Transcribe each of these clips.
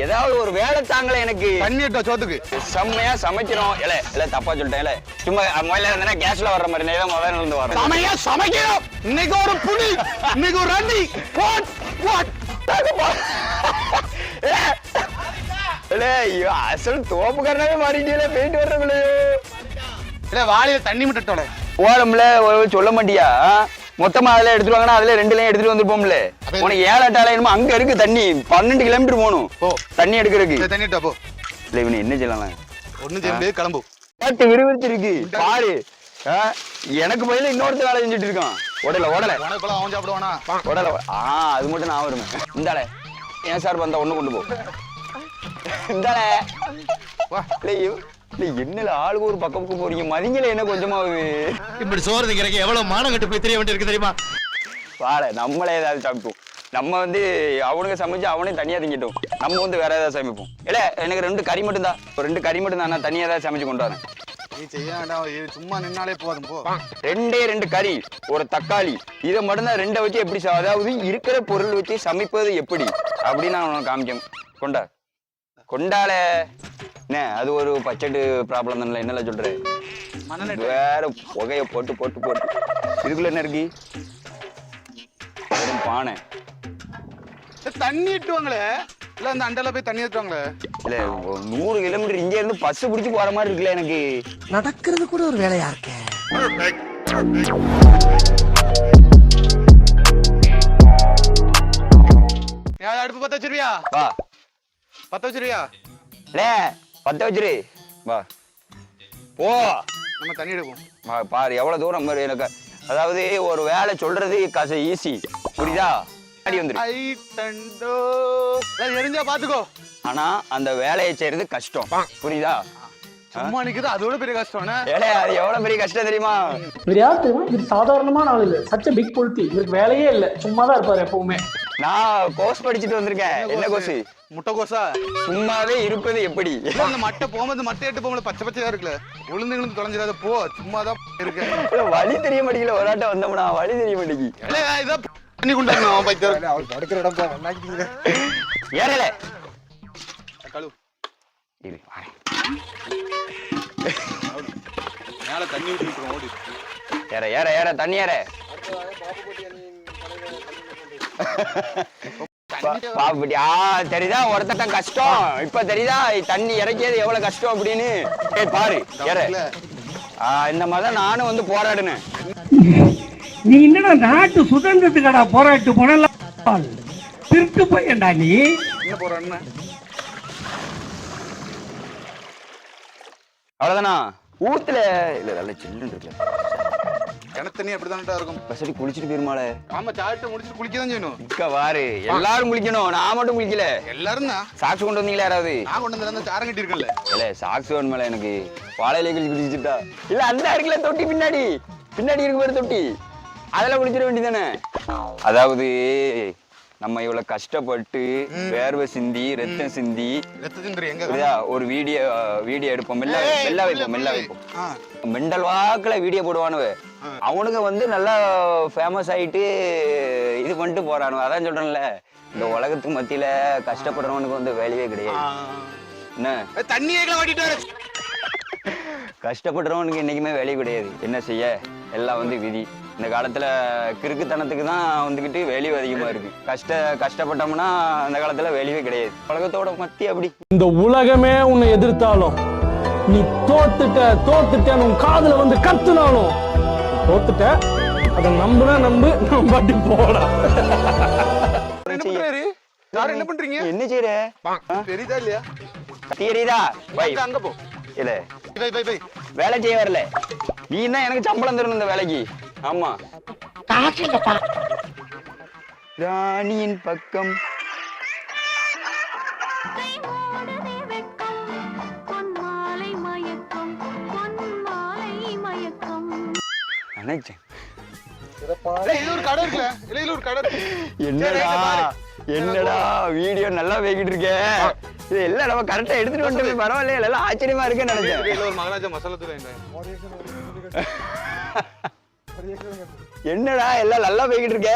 ஏதாவது ஒரு வேலை தாங்களே எனக்கு தண்ணி சோத்துக்கு செம்மையா சமைக்கிறோம் இல்ல இல்ல தப்பா சொல்லிட்டேன் இல்ல சும்மா முதல்ல இருந்தா கேஸ்ல வர்ற மாதிரி நீ தான் முதல்ல இருந்து வர சமையா சமைக்கிறோம் இன்னைக்கு ஒரு புலி இன்னைக்கு ஒரு ரண்டி வாட் வாட் அசல் தோப்புக்காரனாவே மாறிட்டீங்களே போயிட்டு வர்றவங்களே இல்ல வாளியில தண்ணி மட்டும் ஓரம்ல சொல்ல மாட்டியா? மொத்தமா அதுல எடுத்துட்டு வாங்கன்னா அதுல ரெண்டு லைன் எடுத்துட்டு வந்துருப்போம்ல. உனக்கு ஏழு எட்டு லைனுமா அங்க இருக்கு தண்ணி. பன்னெண்டு கிலோமீட்டர் போகணும். தண்ணி எடுக்கிறதுக்கு. தண்ணி போ. இல்ல இவனு என்ன செய்யலாம்? ஒண்ணும் செய்ய முடியாது கிளம்பு. பாட்டு விறுவிறுத்து இருக்கு பாரு. எனக்கு பதிலா இன்னொருத்த வேலை செஞ்சுட்டு இருக்கான். உடல உடல. அவன் சாப்பிடுவானா? உடல ஆ அது மட்டும் நான் வருவேன் இந்தால ஏன் சார் வந்தா ஒண்ணு கொண்டு போ. இந்தால என்னல ஆளுக்கு ஒரு பக்கம் போறீங்க? மதிங்கல என்ன கொஞ்சமாவது இப்படி சோறு திங்கிறக்கு எவ்வளவு மானம் கட்டு போய் தெரிய வேண்டியிருக்கு தெரியுமா? வாழ நம்மளே ஏதாவது சமைப்போம் நம்ம வந்து அவனுங்க சமைச்சு அவனே தனியா திங்கிட்டோம். நம்ம வந்து வேற ஏதாவது சமைப்போம். இல்ல எனக்கு ரெண்டு கறி மட்டும் தான் ஒரு ரெண்டு கறி மட்டும் தான் நான் தனியா ஏதாவது சமைச்சு கொண்டு வரேன். நீ செய்ய வேண்டாம் இது சும்மா நின்னாலே போதும் போ. ரெண்டே ரெண்டு கறி ஒரு தக்காளி. இதை மட்டும்தான் ரெண்டை வச்சு எப்படி ச- அதாவது இருக்கிற பொருள் வச்சு சமைப்பது எப்படி? அப்படின்னு நான் உனக்கு காமிக்க கொண்டா. கொண்டால என்ன அது ஒரு பட்ஜெட் ப்ராப்ளம் தானே என்னல சொல்ற? வேற புகைய போட்டு போட்டு போட்டு. இதுக்குள்ள என்ன இருக்கு? வெறும் பானை. தண்ணி இட்டுவாங்களே? இல்ல அந்த அண்டால போய் தண்ணி எடுத்துவாங்களே இல்ல ஒரு நூறு கிலோமீட்டர் இங்க இருந்து பஸ் பிடிச்சு போற மாதிரி இருக்குல்ல எனக்கு. நடக்கிறது கூட ஒரு வேலையா இருக்கே? யார் அடுப்பு பத்த வச்சிருவியா? வா. பத்த வச்சிருவியா? லே பத்த வச்சிரு வா. போ. நம்ம தண்ணி எடுப்போம். வா, பாரு எவ்வளவு தூரம் பாரு எனக்கு. அதாவது ஒரு வேலை சொல்றது கச ஈஸி. புரியுதா? அடி வந்துரு. ஐ தண்டோ. எரிஞ்சா பாத்துக்கோ. ஆனா அந்த வேலையை செய்யறது கஷ்டம். புரியுதா? சும்மா அதோட பெரிய கஷ்டம் ஏலே அது எவ்வளவு பெரிய கஷ்டம் தெரியுமா? இவர் யார் தெரியுமா? இவர் சாதாரணமான ஆள் இல்ல. சச்ச பிக் பொழுத்தி இவருக்கு வேலையே இல்ல. சும்மா தான் இருப்பாரு எப்பவுமே. நான் கோர்ஸ் படிச்சுட்டு வந்திருக்கேன். என்ன கோர்ஸ் முட்டை கோசா சும்மாவே இருப்பது எப்படி? அந்த மட்டை போகும்போது மட்டை எட்டு போகும்போது பச்சை பச்சையா இருக்குல்ல. உளுந்து விழுந்து தொலைஞ்சிடாத போ சும்மா தான் இருக்கேன் வழி தெரிய மாட்டேங்கல ஒரு ஆட்டம் வந்தோம்னா வழி தெரிய மாட்டேங்கி இதான் தண்ணி கொண்டாங்க அவன் பைத்தியம். அவர் படுக்கிற இடம் ஏறல. கழு இரு. மேல தண்ணி ஊற்றி ஓடி. ஏற ஏற ஏற தண்ணி ஏற. பாப்புட்டி ஆ தெரியுதா? ஒருத்தன் கஷ்டம். இப்ப தெரியுதா? தண்ணி இறக்கியது எவ்வளவு கஷ்டம் அப்படின்னு? ஏய் பாரு இந்த மாதிரி நானும் வந்து போராடினேன். நீ என்னடா நாட்டு சுதந்திரத்துக்கடா போராட்டு போனலாம் திருட்டு பையன்டா நீ. என்ன போறான்னு அவ்வளவுதானா? ஊத்துல இல்ல நல்ல சில்லுன்னு இருக்குல்ல கிணத்து தண்ணி அப்படிதான்டா இருக்கும். பசடி குளிச்சுட்டு போயிருமாளே? ஆமா சாப்பிட்டு முடிச்சுட்டு குளிக்க தான் செய்யணும். இக்க வாரு. எல்லாரும் குளிக்கணும். நான் மட்டும் குளிக்கல. எல்லாரும் தான். சாக்ஸ் கொண்டு வந்தீங்களா யாராவது? நான் கொண்டு வந்து சாரம் கட்டி இருக்கேன்ல இல்ல சாக்ஸ் வேணுமேல எனக்கு? வாழையில குளிச்சு குளிச்சுட்டா. இல்ல அந்த இருக்குல்ல தொட்டி பின்னாடி. பின்னாடி இருக்கு பாரு தொட்டி. அதுல குளிச்சிட வேண்டியதானே அதாவது நம்ம இவ்வளவு கஷ்டப்பட்டு வேர்வை சிந்தி ரத்தம் சிந்தி? ஒரு வீடியோ வீடியோ எடுப்போம். மெல்ல மெல்ல வைப்போம் மெல்ல வைப்போம். மெண்டல் வாக்குல வீடியோ போடுவானுவ. அவனுங்க வந்து நல்லா ஃபேமஸ் ஆயிட்டு இது பண்ணிட்டு போறானுவ அதான் சொல்றேன்ல இந்த உலகத்துக்கு மத்தியில கஷ்டப்படுறவனுக்கு வந்து வேலையே கிடையாது. என்ன? ஏய், தண்ணி ஏகல வாட்டிட்டாரு கஷ்டப்படுறவனுக்கு என்னைக்குமே வேலை கிடையாது. என்ன செய்ய? எல்லாம் வந்து விதி. இந்த காலத்துல கிறுக்குத்தனத்துக்கு தான் வந்துக்கிட்டு வேல்யூ அதிகமா இருக்கு. கஷ்ட கஷ்டப்பட்டோம்னா அந்த காலத்துல வேல்யூவே கிடையாது. உலகத்தோட மத்தி அப்படி. இந்த உலகமே உன்னை எதிர்த்தாலும் நீ தோத்துட்ட தோத்துட்டேன்னு உன் காதுல வந்து கத்துனாலும் தோத்துட்ட அதை நம்புனா நம்பு நம்பாட்டி போடா. என்ன பண்றாரு? யார் என்ன பண்றீங்க? என்ன செய்யற தெரியுதா இல்லையா? தெரியுதா? அங்க, போ. இல்ல பை பை பை. வேலை செய்ய வரல. நீ தான் எனக்கு சம்பளம் தரணும் இந்த வேலைக்கு. ஆமா. ராணியின் பக்கம் சரி, என்னடா. என்னடா? வீடியோ நல்லா போய்கிட்டு இருக்கே. இது எல்லாம் நம்ம கரெக்டா எடுத்துட்டு வந்துட்டு பரவாயில்ல எல்லாம் ஆச்சரியமா இருக்குன்னு நினைச்சேன். என்னடா எல்லாம் நல்லா போய்கிட்டு இருக்க.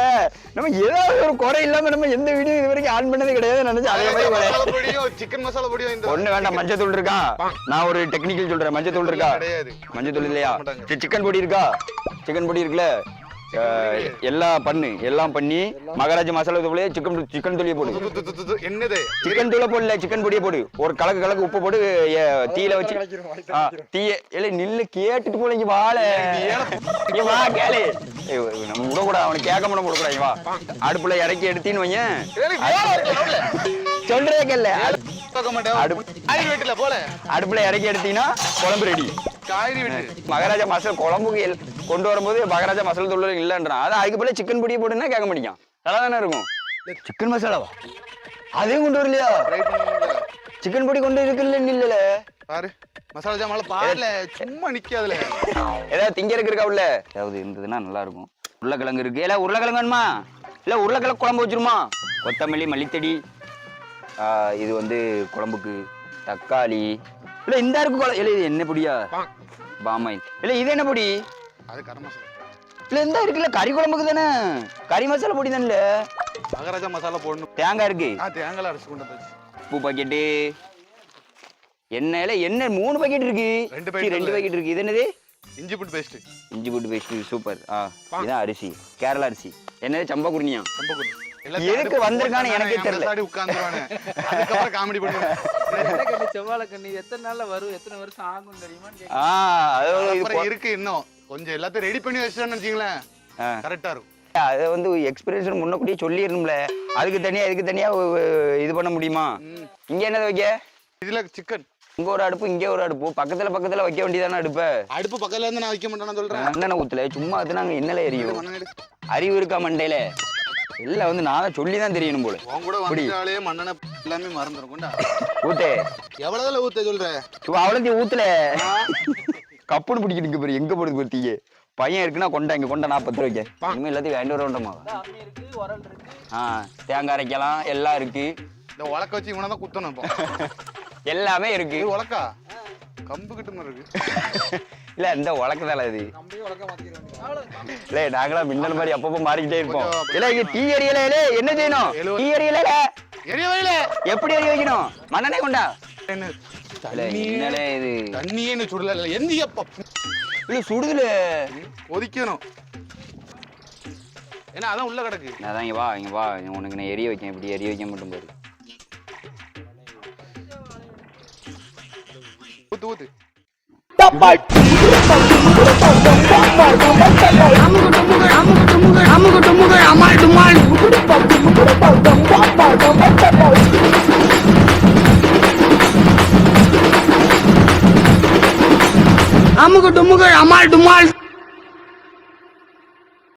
நம்ம ஏதாவது ஒரு குறை இல்லாம நம்ம எந்த வீடியோ இது வரைக்கும் ஆன் பண்ணது கிடையாது நினைச்சு அதே மாதிரி சிக்கன் மசாலா பொடியும் ஒண்ணு வேண்டாம் மஞ்சள் தூள் இருக்கா? நான் ஒரு டெக்னிக்கல் சொல்றேன் மஞ்சள் தூள் இருக்கா. மஞ்சள் தூள் இல்லையா? சிக்கன் பொடி இருக்கா? சிக்கன் பொடி இருக்குல்ல? எல்லாம் பண்ணு எல்லாம் பண்ணி மகாராஜா மசாலா தூளே சிக்கன் சிக்கன் தூளியை போடு. என்னது? சிக்கன் தூளை போடல சிக்கன் பொடியை போடு. ஒரு கலக்கு கலக்கு உப்பு போட்டு தீயில வச்சு தீய இல்ல நில்லு கேட்டுட்டு போல இங்க வாழ. இங்க வா கேளு. நம்ம விடக்கூடாது அவனுக்கு கேட்க முடியும் விடக்கூடாது வா. அடுப்புல இறக்கி எடுத்தீன்னு நடுவுல. சொல்றே கேள்ல அடுப்புல இறக்கி எடுத்தீங்கன்னா குழம்பு ரெடி மகாராஜா மசாலா குழம்புக்கு கொண்டு வரும்போது மகாராஜா மசாலா தூள் இல்லைன்றான் அது அதுக்கு போல சிக்கன் பொடியை போட்டுன்னா கேட்க மாட்டேங்க நல்லா தானே இருக்கும் சிக்கன் மசாலாவா? அதையும் கொண்டு வரலையா? சிக்கன் பொடி கொண்டு இருக்குல்ல இல்லல பாரு மசாலா ஜாமான்ல பாருல சும்மா நிக்காதுல. ஏதாவது திங்கறதுக்கு இருக்கா உள்ள? ஏதாவது இருந்ததுன்னா நல்லா இருக்கும். உருளைக்கிழங்கு இருக்கு. இல்ல உருளைக்கிழங்கு வேணுமா? இல்ல உருளைக்கிழங்கு குழம்பு வச்சிருமா? கொத்தமல்லி மல்லித்தடி இது வந்து குழம்புக்கு தக்காளி. இல்ல இந்த இருக்கு குழ- இல்ல இது என்ன பொடியா? பாமாயில். இல்ல இது என்ன பொடி? அது கரம் மசாலா. இல்ல இந்த இருக்குல்ல கறி குழம்புக்கு தானே? கறி மசாலா பொடி தானே மகாராஜா மசாலா போடணும். தேங்காய் இருக்கு. ஆ தேங்காய் அரைச்சு கொண்டு வந்தாச்சு உப்பு பாக்கெட்டு. எண்ணெயில எண்ணெய் மூணு பாக்கெட் இருக்கு. ரெண்டு packet ரெண்டு. பாக்கெட் இருக்கு. இது என்னது? இஞ்சி புட்டு பேஸ்ட் இஞ்சி போட்டு பேஸ்ட் சூப்பர். ஆ இதான் அரிசி. கேரளா அரிசி. என்னது? சம்பா குருணியா ரொம்ப குடு எதுக்கு வந்திருக்கான்னு எனக்கே தெரியல. உட்கார்ந்துருவானே. அதுக்கப்புறம் காமெடி பண்ணுவேன். செவ்வாழை கண்ணு எத்தனை நாள்ல வரும்? எத்தனை வருஷம் ஆகும் தெரியுமா ஆ அது இருக்கு இன்னும். கொஞ்சம் எல்லாத்தையும் ரெடி பண்ணி வச்சிட்டோம்னு வச்சுங்களேன். கரெக்டா இருக்கும். அதை வந்து எக்ஸ்பீரியன்ஸ் முன்னக்கூட்டியே சொல்லிடணும்ல. அதுக்கு தனியா இதுக்கு தனியா இது பண்ண முடியுமா. இங்க என்னது வைக்க? இதுல சிக்கன் இங்க ஒரு அடுப்பு இங்க ஒரு அடுப்பு. பக்கத்துல பக்கத்துல வைக்க வேண்டியதானே அடுப்ப? அடுப்பு பக்கத்துல இருந்து நான் வைக்க மாட்டேன்னு சொல்றேன். என்னென்ன ஊத்துல? சும்மா அது நாங்க என்னல எரியும். அறிவு இருக்கா மண்டையில? எல்லாம் வந்து நான் சொல்லி தான் தெரியணும் போல. உன் கூட. வந்தாலே மண்ணெண்ணெய் எல்லாமே மறந்துடும் கொண்டா. ஊத்தே. எவ்வளவுல ஊத்த சொல்ற? அவ்வளோத்தையும் ஊத்துல. கப்புன்னு பிடிக்கிட்டு பாரு. எங்க போடுது பாரு தீய. பையன் இருக்குன்னா கொண்டா இங்க கொண்டா நான் பத்து வைக்க இனிமே எல்லாத்தையும் வேண்ட வேண்டாமா? உரல் இருக்கு. ஆ தேங்காய் அரைக்கலாம் எல்லாம் இருக்கு. இந்த உலக்க வச்சு இவனை தான் குத்தணும் இப்போ. எல்லாமே இருக்கு. இது உலக்கா? கம்பு கிட்ட மாதிரி இருக்கு. இல்ல இந்த உலக்கதால இது. இல்ல நாங்களா மின்னல் மாதிரி அப்பப்போ மாறிக்கிட்டே இருப்போம். இல்ல இங்க டீ எரியல என்ன செய்யணும். டீ எரியல எப்படி எரிய வைக்கணும்? மண்ணெண்ணெய் கொண்டா? என்ன இல்ல என்னலே இது தண்ணியே என்ன சுடல இல்ல எந்திய இல்ல சுடுதுல கொதிக்கணும் ஏன்னா அதான் உள்ள கிடக்கு அதான் இங்க வா இங்க வா உனக்கு நான் எரிய வைக்கேன் இப்படி எரிய வைக்க மட்டும் பாரு ஊத்து ஊத்து அமுகு